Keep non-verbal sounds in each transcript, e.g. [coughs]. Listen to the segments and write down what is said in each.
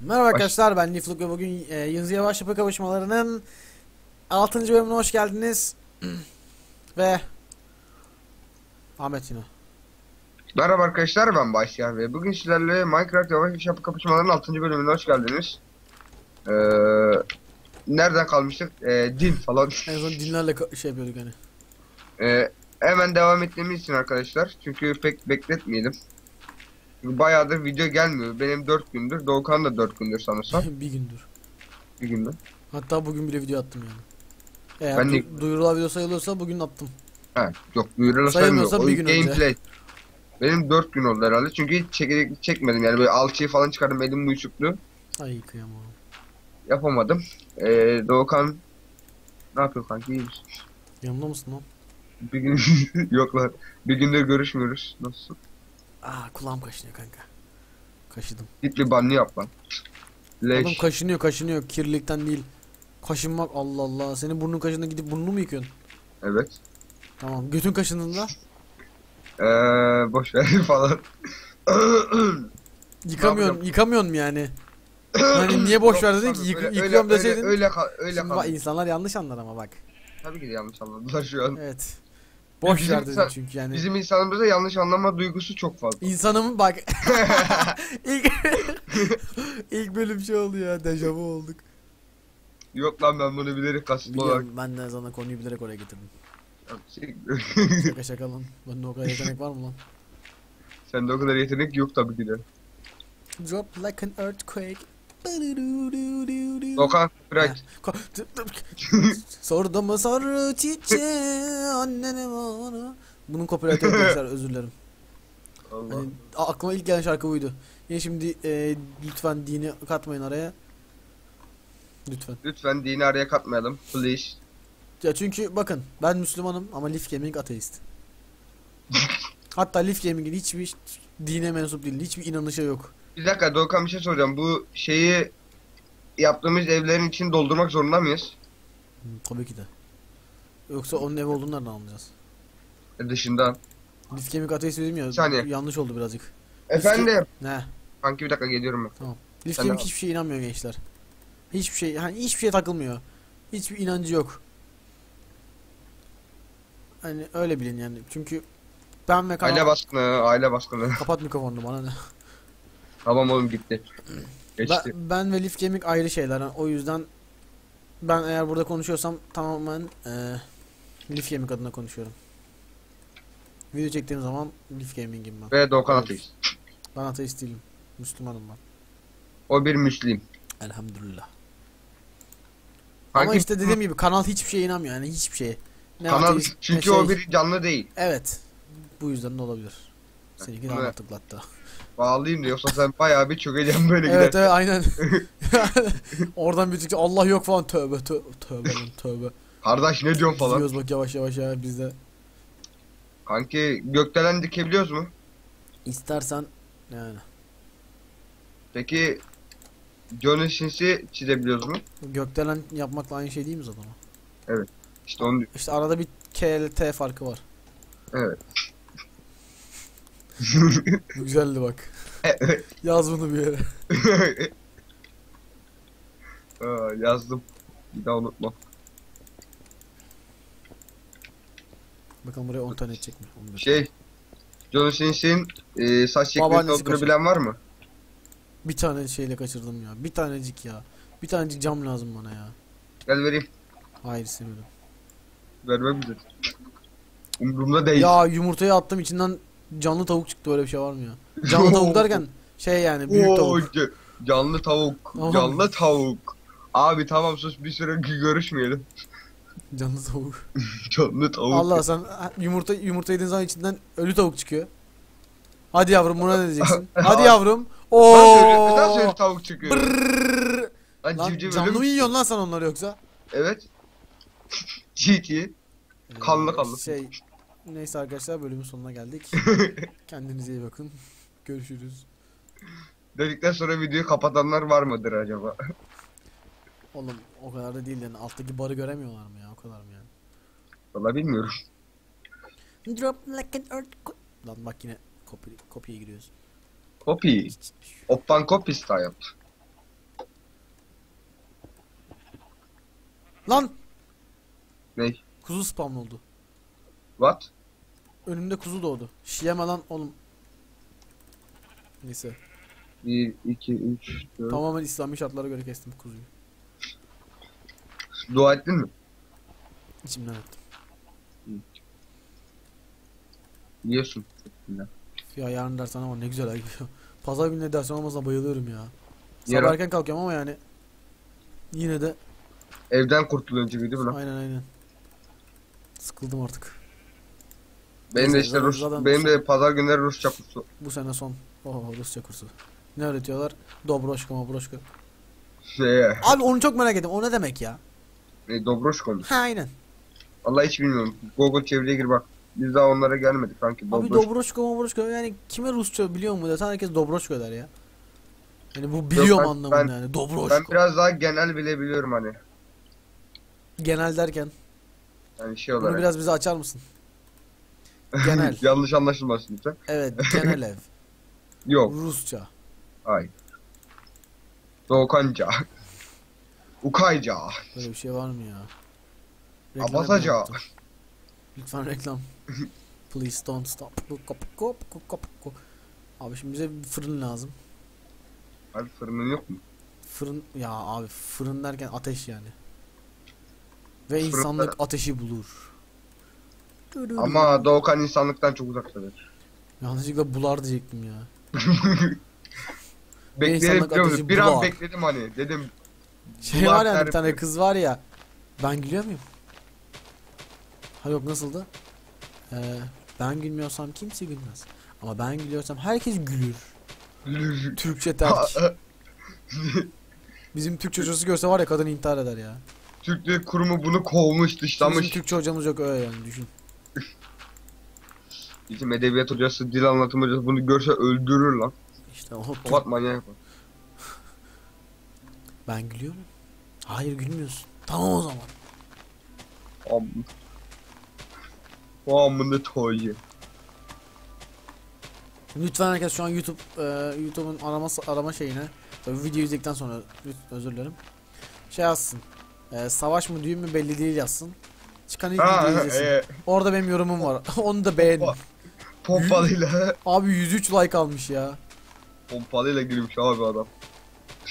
Merhaba arkadaşlar ben Nifluk ve bugün e, Yıldız Yavaş Yapı Kavuşmaları'nın 6. bölümüne hoş geldiniz. [clears throat] ve Ahmet yine. Merhaba arkadaşlar ben Başyar ve bugün sizlerle Minecraft Yavaş Yapı Kapışmaları'nın 6. bölümüne hoş geldiniz. Ee, nereden kalmıştık? Ee, din falan. En son dinlerle şey yapıyorduk hani. Ee, hemen devam ettiğimiz için arkadaşlar. Çünkü pek bekletmeyelim. Çünkü bayağıdır video gelmiyor. Benim 4 gündür. Doğukan da 4 gündür sanırsam. [laughs] bir gündür. Bir gündür. Hatta bugün bile video attım yani. Eğer Ben de- du- duyurular video sayılıyorsa bugün attım. Ha, yok duyurulu Sayılmıyorsa saymıyor. bir gün önce. gameplay. Benim 4 gün oldu herhalde. Çünkü hiç çekirdek çekmedim. Yani böyle alçıyı falan çıkardım. Elim uyuşuktu. Ay kıyamam. Yapamadım. Ee, Doğukan ne yapıyor kanki? İyi misin? Yanımda mısın lan? Bir gün [laughs] yok lan. Bir gündür görüşmüyoruz. Nasılsın? Aa kulağım kaşınıyor kanka. Kaşıdım. Git bir banyo yap lan. Leş. kaşınıyor kaşınıyor kirlilikten değil. Kaşınmak Allah Allah. Senin burnun kaşındığında gidip burnunu mu yıkıyorsun? Evet. Tamam. Götün kaşındığında Ee, boş ver [laughs] falan. [clears throat] yıkamıyorsun. Yıkamıyorsun mu yani? [clears throat] Hani niye boş ver dedin ki yık- öyle- yıkıyorum öyle, deseydin. Öyle, öyle, öyle Şimdi bak, insanlar yanlış anlar ama bak. Tabii ki de yanlış anladılar şu an. Evet. Boş Bizim ver dedin insan- çünkü yani. Bizim insanımızda yanlış anlama duygusu çok fazla. İnsanımın bak. [laughs] [laughs] ilk ilk bölüm şey oldu ya. Dejavu olduk. Yok lan ben bunu bilerek kasıtlı olarak. Ben de sana konuyu bilerek oraya getirdim. Şey- Şaka şaka lan. Bende o kadar yetenek var mı lan? Sende o kadar yetenek yok tabii ki de. Drop like an earthquake. Dokan bırak. [laughs] Sordu mu soru çiçeği annene bana. Bunun copyright arkadaşlar [laughs] özür dilerim. Allah. Hani, aklıma ilk gelen şarkı buydu. Yine şimdi e, lütfen dini katmayın araya. Lütfen. Lütfen dini araya katmayalım. Please. Ya çünkü bakın ben Müslümanım ama Leaf Gaming ateist. [laughs] Hatta Leaf Gaming'in hiçbir dine mensup değil. Hiçbir inanışı yok. Bir dakika Doğukan bir şey soracağım. Bu şeyi yaptığımız evlerin için doldurmak zorunda mıyız? Hı, tabii ki de. Yoksa onun ev olduğunu nereden anlayacağız? E, Dışında. Leaf Gaming ateist dedim ya. Saniye. Yanlış oldu birazcık. Efendim. Ne? Kanki bir dakika geliyorum ben. Sen Gaming de- hiçbir şeye inanmıyor gençler. Hiçbir şey, hani hiçbir şeye takılmıyor. Hiçbir inancı yok. Hani öyle bilin yani. Çünkü ben ve kanal... Aile baskını, aile baskını. Kapat mikrofonunu bana ne? [laughs] tamam oğlum gitti. Geçti. Ben, ben ve Leaf Gaming ayrı şeyler. Yani o yüzden ben eğer burada konuşuyorsam tamamen eee Leaf Gaming adına konuşuyorum. Video çektiğim zaman Leaf Gaming'im ben. Ve Doğukan ateist. Ben ateist değilim. Müslümanım ben. O bir Müslim. Elhamdülillah. Ama Kanki işte dediğim gibi kanal hiçbir şeye inanmıyor. Yani hiçbir şeye. Ne kanal ateist, çünkü şey. o bir canlı değil. Evet. Bu yüzden de olabilir. Seninki daha Evet. mantıklı hatta. Bağlayayım da yoksa sen bayağı bir çökeceksin böyle Evet gider. evet aynen. [laughs] [laughs] Oradan bir çıktı Allah yok falan tövbe tövbe tövbe tövbe. Kardeş ne diyorsun falan. Gidiyoruz bak yavaş yavaş ya biz de. Kanki gökdelen dikebiliyoruz mu? İstersen yani. Peki Johnny çizebiliyoruz mu? Gökdelen yapmakla aynı şey değil mi zaten? o? İşte onu İşte arada bir K ile T farkı var. evet. Bu güzeldi bak. Evet. [laughs] Yaz bunu bir yere. [laughs] Aa, yazdım. Bir daha unutma. Bakalım buraya 10 tane edecek mi? 15. Şey Johnny Sins'in e, saç çekmesi Babaannesi olduğunu kaçırdı. bilen var mı? Bir tane şeyle kaçırdım ya. Bir tanecik ya. Bir tanecik cam lazım bana ya. Gel vereyim. Hayır istemiyorum. Vermem bize. Umurumda değil. Ya yumurtayı attım içinden canlı tavuk çıktı öyle bir şey var mı ya? Canlı tavuk derken şey yani büyük Oo, tavuk. ca- canlı tavuk. Tamam. Canlı tavuk. Abi tamam sus bir süre [laughs] görüşmeyelim. Canlı tavuk. [laughs] Canlı tavuk. Allah sen yumurta yumurta yediğin zaman içinden ölü tavuk çıkıyor. Hadi yavrum buna ne diyeceksin? [laughs] Hadi yavrum. Öyle- nasıl öyle Oo. tavuk çıkıyor? Brrrr. Lan, Lan civciv canlı ölüm- mı yiyorsun lan sen onları yoksa? Evet. Çiğ Kanlı Ee, kanlı. Şey Neyse arkadaşlar bölümün sonuna geldik. [laughs] Kendinize iyi bakın. Görüşürüz. Dedikten sonra videoyu kapatanlar var mıdır acaba? Oğlum o kadar da değil yani alttaki barı göremiyorlar mı ya o kadar mı yani? Valla bilmiyorum. Drop like an earthquake. Lan bak yine kopya, kopyaya giriyoruz. Copy. Oppan copy style. Lan! Ney? Kuzu spam oldu. What? Önümde kuzu doğdu. Şiyeme lan oğlum. Neyse. 1, 2, 3, 4. Tamamen İslami şartlara göre kestim kuzuyu. Dua ettin mi? İçimden ettim. Yiyorsun. Ya yarın dersen ama ne güzel ay. [laughs] Pazar günü dersen olmasa bayılıyorum ya. Sabah Yarın- erken kalkıyorum ama yani. Yine de Evden kurtulunca gibi değil mi lan? aynen aynen. Sıkıldım artık. Benim de işte Rus, zaten- benim de pazar günleri Rusça kursu. Bu sene son. Oh Rusça kursu. Ne öğretiyorlar? Dobroşka mobroşka. Şey, Abi onu çok merak ettim. O ne demek ya? e, Dobroşko mu? Ha aynen. Vallahi hiç bilmiyorum. Google çevreye gir bak. Biz daha onlara gelmedik kanki. Abi Dobroş- Dobroşka mobroşka yani kime Rusça biliyor mu desen herkes Dobroşka der ya. Yani bu biliyorum ben- anlamında ben- yani. Dobroşka. Ben biraz daha genel bilebiliyorum hani. Genel derken. Yani şey Bunu olarak. biraz bize açar mısın? [laughs] Genel. Yanlış anlaşılmasın lütfen. Evet [laughs] genel ev. Yok. Rusça. Hayır. Doğukanca. Ukayca. Böyle bir şey var mı ya? Reklam Abasaca. Lütfen reklam. [laughs] Please don't stop. Kop kop kop kop kop. Abi şimdi bize bir fırın lazım. Abi fırının yok mu? Fırın ya abi fırın derken ateş yani. Ve Fırında- insanlık ateşi bulur. Ama Doğukan insanlıktan çok uzaktadır. Yanlışlıkla bular diyecektim ya. [laughs] Bekledim biliyor musun? Bir an bular. bekledim hani. Dedim Şey Bular var ya bir tane kız var ya. Ben gülüyor muyum? Ha yok nasıldı? Ee, ben gülmüyorsam kimse gülmez. Ama ben gülüyorsam herkes gülür. [laughs] Türkçe terk. [laughs] Bizim Türkçe hocası görse var ya kadın intihar eder ya. Türk Dil Kurumu bunu kovmuş, Bizim dışlamış. Türkçe hocamız yok öyle yani düşün. Bizim edebiyat hocası, dil anlatım hocası bunu görse öldürür lan. İşte o Tokat manyağı yapar. Ben gülüyorum. Hayır gülmüyorsun. Tamam o zaman. Am. Amını toyu. Lütfen herkes şu an YouTube e, YouTube'un arama arama şeyine tabii video izledikten sonra özür dilerim. Şey yazsın. E, savaş mı düğün mü belli değil yazsın. Çıkan ilk videoyu izlesin. e, Orada benim yorumum var. [laughs] Onu da beğenin. Pompalıyla, [laughs] Abi 103 like almış ya. pompalıyla girmiş abi adam.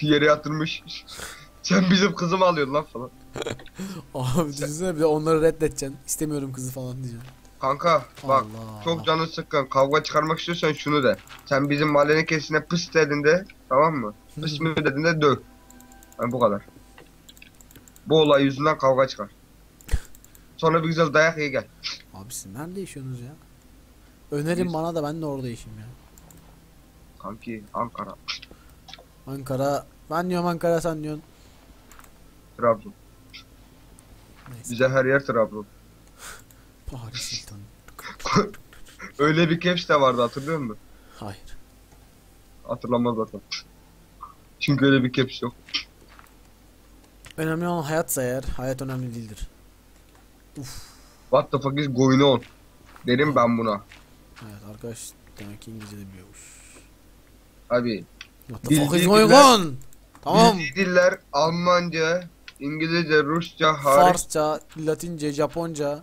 Yere yatırmış. [laughs] Sen bizim kızımı alıyorsun lan falan. [laughs] Abi düşünsene bir de onları reddedeceksin. İstemiyorum kızı falan diyeceksin. Kanka bak Allah. çok canı sıkkın kavga çıkarmak istiyorsan şunu de. Sen bizim mahallenin kesine pıs dediğinde tamam mı? Pıs mı dediğinde döv. Yani bu kadar. Bu olay yüzünden kavga çıkar. Sonra bir güzel dayak ye gel. Abi siz nerede yaşıyorsunuz ya? Önerin Biz- bana da ben de orada yaşayayım ya. Kanki Ankara, Ankara. Ben diyorum Ankara sen diyorsun. Trabzon. Neyse. Bize her yer Trabzon. [laughs] Paris Sultan. [laughs] Öyle bir caps de vardı hatırlıyor musun? Hayır. Hatırlamaz zaten. [laughs] Çünkü öyle bir caps yok. Önemli olan hayatsa eğer hayat önemli değildir. What the fuck is going on? Derim ben buna. Evet arkadaş demek ki İngilizce de biliyormuş. Abi What the fuck is going on? Tamam. diller Almanca, İngilizce, Rusça hariç. Farsça, Latince, Japonca.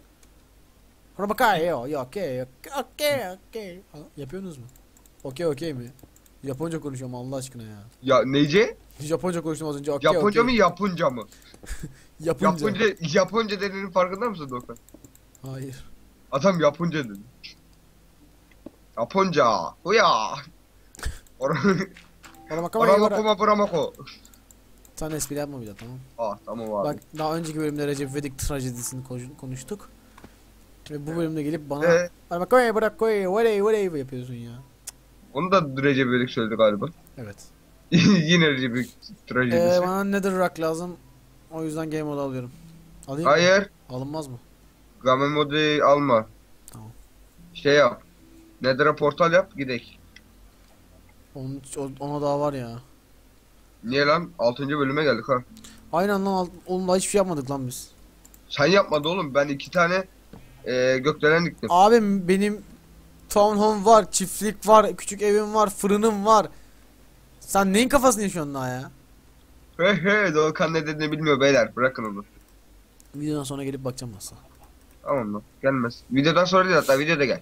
Ya okey. Okey okey. Yapıyorsunuz mu? Okey okey mi? Japonca konuşuyorum Allah aşkına ya. Ya nece? Japonca konuştum az önce. Okey Japonca okey. mı Yapunca mı? [laughs] Yapınca. Japonca, Japonca dediğinin farkında mısın Dokan? Hayır. Adam Japonca dedi. Japonca. Uya. Or Ona bakar ya. Oramako ma buramako. Sen espri yapma bir daha tamam. Ah tamam abi. Bak daha önceki bölümde Recep İvedik trajedisini konuş- konuştuk. Ve bu bölümde gelip bana Ee, bak koy bırak koy what what yapıyorsun ya. onu da Recep İvedik söyledi galiba. Evet. [laughs] Yine Recep İvedik Ee, trajedisi. bana Nether Rock lazım. O yüzden game mode alıyorum. Alayım mı? Hayır. Alınmaz mı? Game modu alma. Tamam. Şey yap. Nether'a portal yap gidek. Onun, ona daha var ya. Niye lan? 6. bölüme geldik ha. Aynen lan oğlum daha hiçbir şey yapmadık lan biz. Sen yapmadın oğlum. Ben iki tane e, gökdelen diktim. Abim benim townhome var, çiftlik var, küçük evim var, fırınım var. Sen neyin kafasını yaşıyorsun daha ya? He he Doğukan ne dediğini bilmiyor beyler. Bırakın onu. Videodan sonra gelip bakacağım aslında. Tamam mı? Gelmez. Videodan sonra değil hatta videoda gel.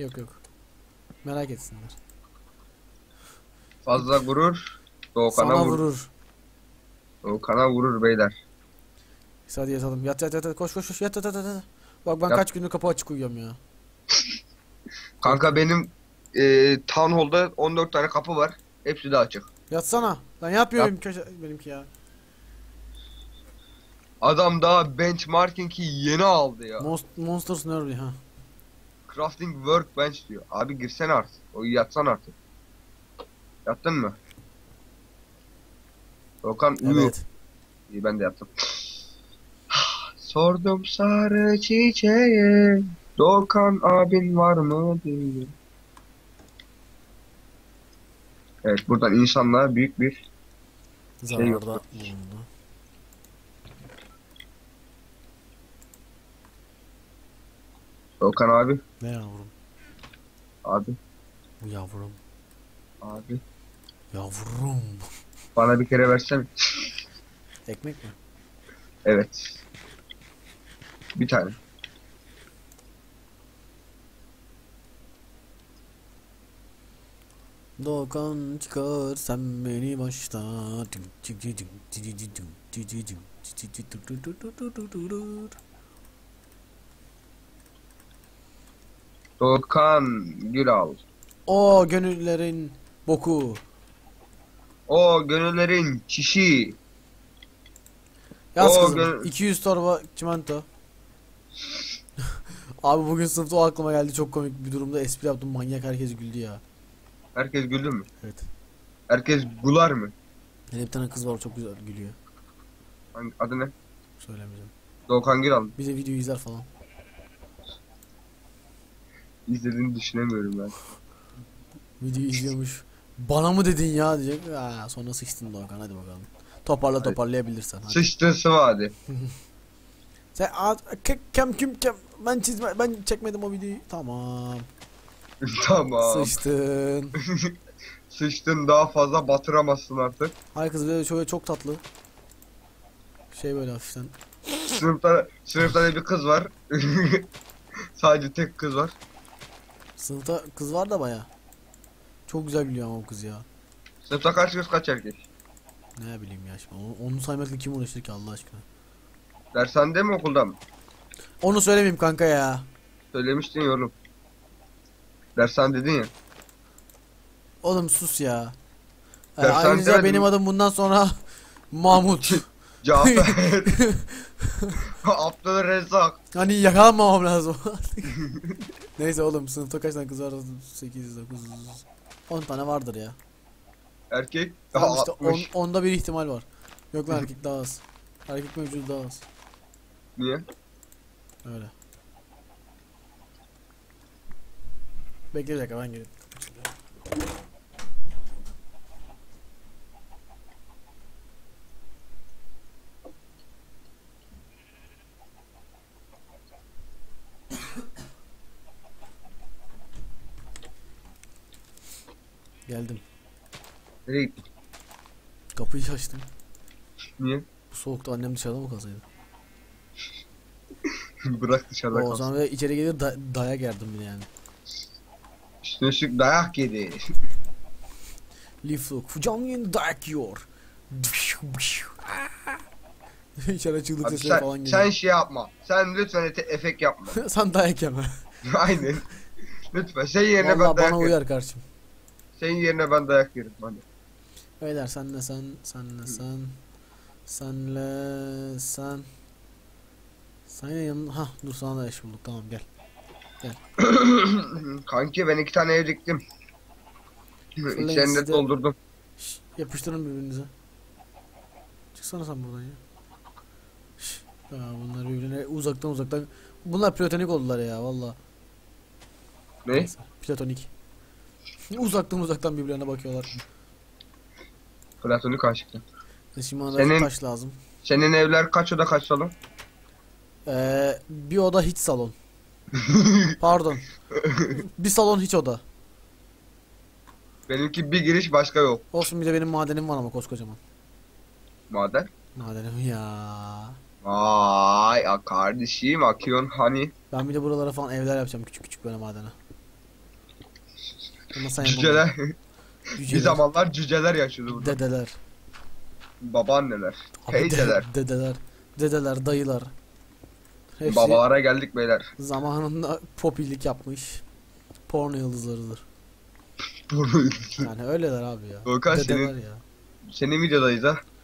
Yok yok. Merak etsinler. Fazla vurur. Doğukan'a Sana vurur. vurur. Doğukan'a vurur beyler. Hadi yatalım. Yat yat yat yat. Koş koş koş. Yat yat yat yat. Bak ben Yat. kaç gündür kapı açık uyuyorum ya. Kanka benim e, Town Hall'da 14 tane kapı var. Hepsi de açık. Yatsana. Ben yatmıyorum köşe benimki ya. Adam daha benchmarking'i yeni aldı ya. Monst Monsters Nerdy ha. Crafting Workbench diyor. Abi girsene artık. O yatsan artık. Yattın mı? Doğukan uyu. Evet. İyi ben de yattım. Sordum sarı çiçeğe Doğukan abin var mı diye. Evet buradan insanlığa büyük bir Zararda yok. bulundu. Doğukan abi Ne yavrum? abi Bu yavrum. abi Yavrum. bana bir kere versene. Ekmek mi? Evet. Bir tane. Dokan çıkar sen beni başta. Doğukan Gülal. O gönüllerin boku. O gönüllerin çişi. Yaz O kızım. gön- 200 torba çimento. [laughs] Abi bugün sınıfta o aklıma geldi çok komik bir durumda espri yaptım manyak herkes güldü ya. Herkes güldü mü? Evet. Herkes gular mı? Hele bir tane kız var çok güzel gülüyor. Hangi- Adı ne? Söylemeyeceğim. Doğukan Gülal. Bir de videoyu izler falan. İzlediğini düşünemiyorum ben. Videoyu izliyormuş. Bana mı dedin ya diyecek. Ha, sonra sıçtın Doğukan hadi bakalım. Toparla toparlayabilirsen. Hadi. Sıçtın sıvı hadi. [laughs] Sen a- ke- kem kim kem ben çizme ben çekmedim o videoyu. Tamam. [laughs] tamam. Sıçtın. [laughs] Sıçtın daha fazla batıramazsın artık. Hay kız böyle şöyle çok tatlı. Şey böyle hafiften. Sınıfta, sınıfta bir kız var. Sadece tek kız var. Sınıfta kız var da baya. Çok güzel gülüyor ama o kız ya. Sınıfta kaç kız kaç erkek? Ne bileyim ya şimdi. Onu, onu saymakla kim uğraşır ki Allah aşkına. Dershanede mi okulda mı? Onu söylemeyeyim kanka ya. Söylemiştin ya oğlum. Dershane dedin ya. Oğlum sus ya. Ee, Ben sana ayrıca benim mi? adım bundan sonra [laughs] Mahmut. [laughs] Cafer. [laughs] [laughs] Abdülrezzak. hani yakalanmamam lazım. [laughs] Neyse oğlum sınıfta kaç tane kız var? 8, 9, 10 tane vardır ya. Erkek. Tamam Daha işte on, 60. onda bir ihtimal var. Yok lan erkek daha az. Erkek mevcudu daha az. Niye? Öyle. Bekle bir dakika ben gelip. Geldim. Nereye gittin? Kapıyı açtım. Niye? Bu soğukta annem dışarıda mı kalsaydı? [laughs] Bırak dışarıda O kalsın. zaman ve içeri gelir da dayak yerdim bir de yani. Üstüne üstlük dayak yedi. [laughs] Leaf Look. Canlı yayında dayak yiyor. [laughs] İçeri çığlık sesleri falan sen, geliyor. sen şey yapma. Sen lütfen ete- efekt yapma. Sen dayak yeme. Aynen. Lütfen. Senin yerine Valla ben dayak bana uyar kardeşim. Senin yerine ben dayak yerim. Hadi. Beyler senle sen, senle sen, senle sen. Sen yanında, ha dur sana da eş bulduk tamam gel. [coughs] Kanki ben iki tane ev diktim. De. de doldurdum. Şş, yapıştırın birbirinize. Çıksana sen buradan ya. Şş, ya bunlar birbirine uzaktan uzaktan. Bunlar platonik oldular ya valla. Ne? Neyse, Platonik. Uzaktan uzaktan birbirlerine bakıyorlar. Platonik aşıklar. E Şimdi bana Senin- taş lazım. Senin evler kaç oda kaç salon? Ee, bir oda hiç salon. [laughs] Pardon. bir salon hiç oda. Benimki bir giriş başka yok. Olsun bir de benim madenim var ama koskocaman. Maden. Madenim ya. Ay a kardeşim akıyorsun hani. Ben bir de buralara falan evler yapacağım küçük küçük böyle madene. Sen Cüceler. yapamadın. bir Cüceler. zamanlar cüceler yaşıyordu burada. Dedeler. Babaanneler. Abi de- Teyzeler. dedeler. Dedeler, dayılar. Hepsi Babalara geldik beyler. zamanında popilik yapmış. Porno yıldızlarıdır. Bunu Yani öyleler abi ya. Volkan, Dedeler senin- ya. senin videodayız ha.